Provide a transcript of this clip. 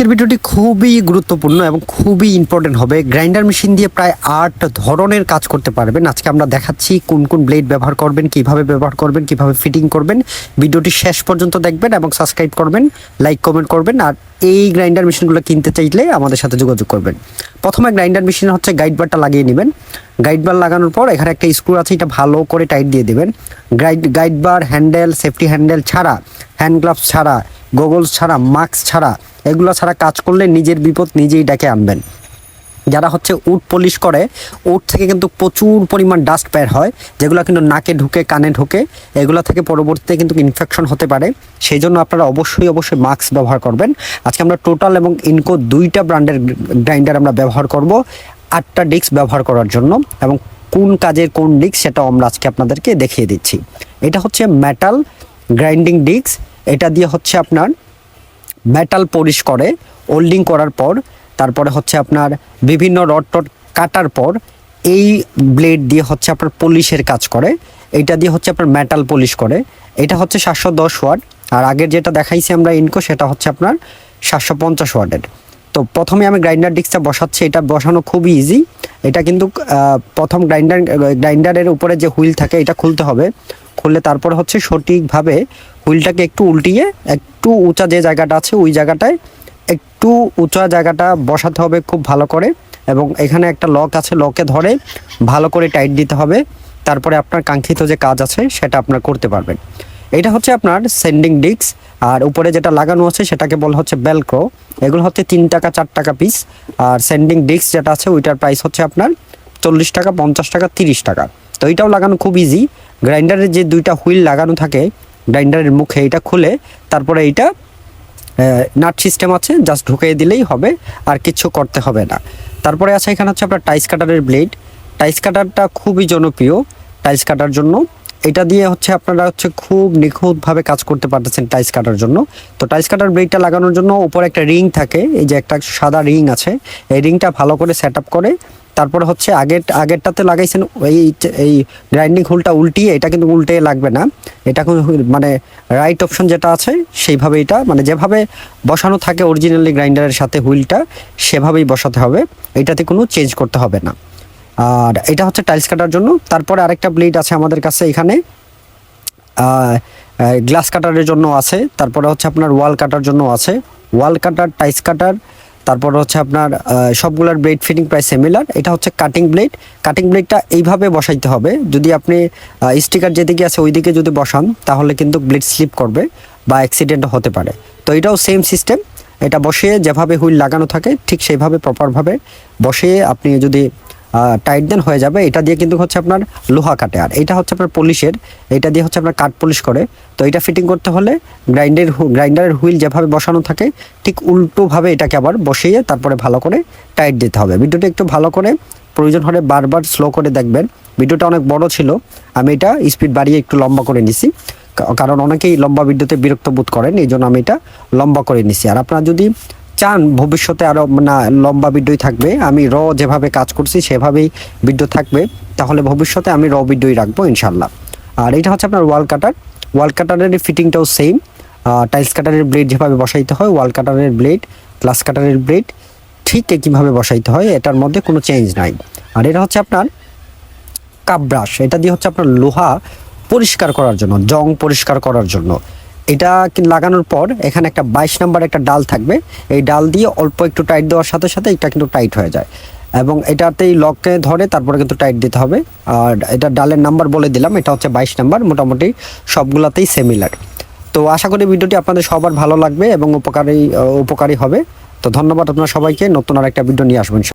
আজকের ভিডিওটি খুবই গুরুত্বপূর্ণ এবং খুবই ইম্পর্টেন্ট হবে। গ্রাইন্ডার মেশিন দিয়ে প্রায় আট ধরনের কাজ করতে পারবেন। আজকে আমরা দেখাচ্ছি কোন কোন ব্লেড ব্যবহার করবেন, কীভাবে ব্যবহার করবেন, কীভাবে ফিটিং করবেন। ভিডিওটি শেষ পর্যন্ত দেখবেন এবং সাবস্ক্রাইব করবেন লাইক কমেন্ট করবেন আর এই গ্রাইন্ডার মেশিনগুলো কিনতে চাইলে আমাদের সাথে যোগাযোগ করবেন। প্রথমে গ্রাইন্ডার মেশিন হচ্ছে গাইড বারটা লাগিয়ে নেবেন। গাইড বার লাগানোর পর এখানে একটা স্ক্রু আছে, এটা ভালো করে টাইট দিয়ে দেবেন। Guide guide bar handle safety handle ছাড়া হ্যান্ড গ্লাভস ছাড়া গোগলস ছাড়া মাস্ক ছাড়া, এগুলো ছাড়া কাজ করলে নিজের বিপদ নিজেই ডেকে আনবেন। যারা হচ্ছে উট পলিশ করে, উট থেকে কিন্তু প্রচুর পরিমাণ ডাস্ট বের হয়, যেগুলো কিন্তু নাকে ঢুকে, কানে ঢুকে, এগুলো থেকে পরবর্তীতে কিন্তু ইনফেকশন হতে পারে। সেই জন্য আপনারা অবশ্যই অবশ্যই মাস্ক ব্যবহার করবেন। আজকে আমরা টোটাল এবং ইনকো দুইটা ব্র্যান্ডের গ্রাইন্ডার আমরা ব্যবহার করব। আটটা ডিস্ক ব্যবহার করার জন্য এবং কোন কাজের কোন ডিস্ক সেটাও আমরা আজকে আপনাদেরকে দেখিয়ে দিচ্ছি। এটা হচ্ছে মেটাল গ্রাইন্ডিং ডিস্ক এটা দিয়ে হচ্ছে আপনার মেটাল পলিশ করে ওল্ডিং করার পর, তারপরে হচ্ছে আপনার বিভিন্ন রড টড কাটার পর, এই ব্লেড দিয়ে হচ্ছে আপনার পলিশের কাজ করে, এটা দিয়ে হচ্ছে আপনার মেটাল পলিশ করে। এটা হচ্ছে সাতশো দশ ওয়াট, আর আগের যেটা দেখাইছি আমরা ইনকো, সেটা হচ্ছে আপনার সাতশো পঞ্চাশ ওয়াটের। তো প্রথমে আমি গ্রাইন্ডার ডিস্কটা বসাচ্ছি, এটা বসানো খুবই ইজি এটা কিন্তু প্রথম গ্রাইন্ডার, গ্রাইন্ডারের উপরে যে হুইল থাকে, এটা খুলতে হবে। খুললে তারপর হচ্ছে সঠিকভাবে হুইলটাকে একটু উল্টিয়ে, একটু উঁচা যে জায়গাটা আছে, ওই জায়গাটায় একটু উঁচা জায়গাটা বসাতে হবে খুব ভালো করে। এবং এখানে একটা লক আছে, লকে ধরে ভালো করে টাইট দিতে হবে। তারপরে আপনার কাঙ্ক্ষিত যে কাজ আছে, সেটা আপনার করতে পারবেন। এটা হচ্ছে আপনার সেন্ডিং ডিস্ক। আর উপরে যেটা লাগানো আছে সেটাকে বলা হচ্ছে বেলক্রো এগুলো হচ্ছে তিন টাকা, চার টাকা পিস আর সেন্ডিং ডিস্ক যেটা আছে, ওইটার প্রাইস হচ্ছে আপনার চল্লিশ টাকা, পঞ্চাশ টাকা, তিরিশ টাকা। তো এটাও লাগানো খুব ইজি গ্রাইন্ডারের যে দুইটা হুইল লাগানো থাকে গ্রাইন্ডারের মুখে এটা খুলে, তারপরে এইটা নাট সিস্টেম আছে জাস্ট ঢুকিয়ে দিলেই হবে, আর কিছু করতে হবে না। তারপরে আছে, এখানে হচ্ছে আপনার টাইস কাটারের ব্লেড টাইস কাটারটা খুবই জনপ্রিয়। টাইস কাটার জন্য এটা দিয়ে হচ্ছে আপনারা হচ্ছে খুব নিখুঁতভাবে কাজ করতে পারতেছেন টাইস কাটার জন্য। তো টাইস কাটার ব্লেডটা লাগানোর জন্য উপরে একটা রিং থাকে, এই যে একটা সাদা রিং আছে, এই রিংটা ভালো করে সেট করে, তারপরে হচ্ছে আগের, আগেরটাতে লাগাইছেন এই এই গ্রাইন্ডিং হুলটা উল্টিয়ে, এটা কিন্তু উল্টে লাগবে না। এটা মানে রাইট অপশন যেটা আছে, সেইভাবে এটা মানে যেভাবে বসানো থাকে অরিজিনালি গ্রাইন্ডারের সাথে হুইলটা, সেভাবেই বসাতে হবে। এটাতে কোনো চেঞ্জ করতে হবে না। আর এটা হচ্ছে টাইলস কাটার জন্য। তারপরে আরেকটা ব্লেড আছে আমাদের কাছে এখানে। গ্লাস কাটারের জন্য আছে। তারপরে হচ্ছে আপনার ওয়াল কাটার জন্য আছে। ওয়াল কাটার টাইলস কাটার, তারপরে হচ্ছে আপনার সবগুলোর ব্লেড ফিটিং প্রায় সিমিলার এটা হচ্ছে কাটিং ব্লেড কাটিং ব্লেডটা এইভাবে বসাইতে হবে। যদি আপনি স্টিকার যেদিকে আছে ওইদিকে যদি বসান, তাহলে কিন্তু ব্লেড স্লিপ করবে বা অ্যাক্সিডেন্ট হতে পারে। তো এটাও সেম সিস্টেম এটা বসিয়ে যেভাবে হুইল লাগানো থাকে, ঠিক সেইভাবে প্রপারভাবে বসিয়ে আপনি যদি টাইট দেন হয়ে যাবে। এটা দিয়ে কিন্তু হচ্ছে আপনার লোহা কাটে। আর এটা হচ্ছে আপনার পলিশের এটা দিয়ে হচ্ছে আপনার কাঠ পলিশ করে। তো এটা ফিটিং করতে হলে গ্রাইন্ডের গ্রাইন্ডারের হুইল যেভাবে বসানো থাকে, ঠিক উল্টোভাবে এটাকে আবার বসিয়ে তারপরে ভালো করে টাইট দিতে হবে। ভিডিওটা একটু ভালো করে প্রয়োজন হলে বারবার স্লো করে দেখবেন। ভিডিওটা অনেক বড় ছিল। আমি এটা স্পিড বাড়িয়ে একটু লম্বা করে নিছি। কারণ অনেকেই লম্বা ভিডিওতে বিরক্ত বোধ করেন এই জন্য আমি এটা লম্বা করে নিছি। আর আপনারা যদি চান, ভবিষ্যতে আরও না লম্বা ভিডিওই থাকবে। আমি র যেভাবে কাজ করছি, সেভাবেই ভিডিও থাকবে। তাহলে ভবিষ্যতে আমি র ভিডিওই রাখব, ইনশাল্লাহ। আর এটা হচ্ছে আপনার ওয়াল কাটার ওয়াল কাটারের ফিটিংটাও সেম টাইলস কাটারের ব্লেড যেভাবে বসাইতে হয় ওয়াল কাটারের ব্লেড গ্লাস কাটারের ব্লেড ঠিক একইভাবে বসাইতে হয়। এটার মধ্যে কোনো চেঞ্জ নাই। আর এটা হচ্ছে আপনার কাপ ব্রাশ এটা দিয়ে হচ্ছে আপনার লোহা পরিষ্কার করার জন্য, জং পরিষ্কার করার জন্য। এটা লাগানোর পর এখানে একটা বাইশ নাম্বার একটা ডাল থাকবে। এই ডাল দিয়ে অল্প একটু টাইট দেওয়ার সাথে সাথে এটা কিন্তু টাইট হয়ে যায়। এবং এটাতেই লককে ধরে তারপরে কিন্তু টাইট দিতে হবে। আর এটা ডালের নাম্বার বলে দিলাম, এটা হচ্ছে বাইশ নাম্বার, মোটামুটি সবগুলাতেই সেমিলার তো আশা করি ভিডিওটি আপনাদের সবার ভালো লাগবে এবং উপকারী উপকারী হবে। তো ধন্যবাদ আপনার সবাইকে, নতুন আর একটা ভিডিও নিয়ে আসবেন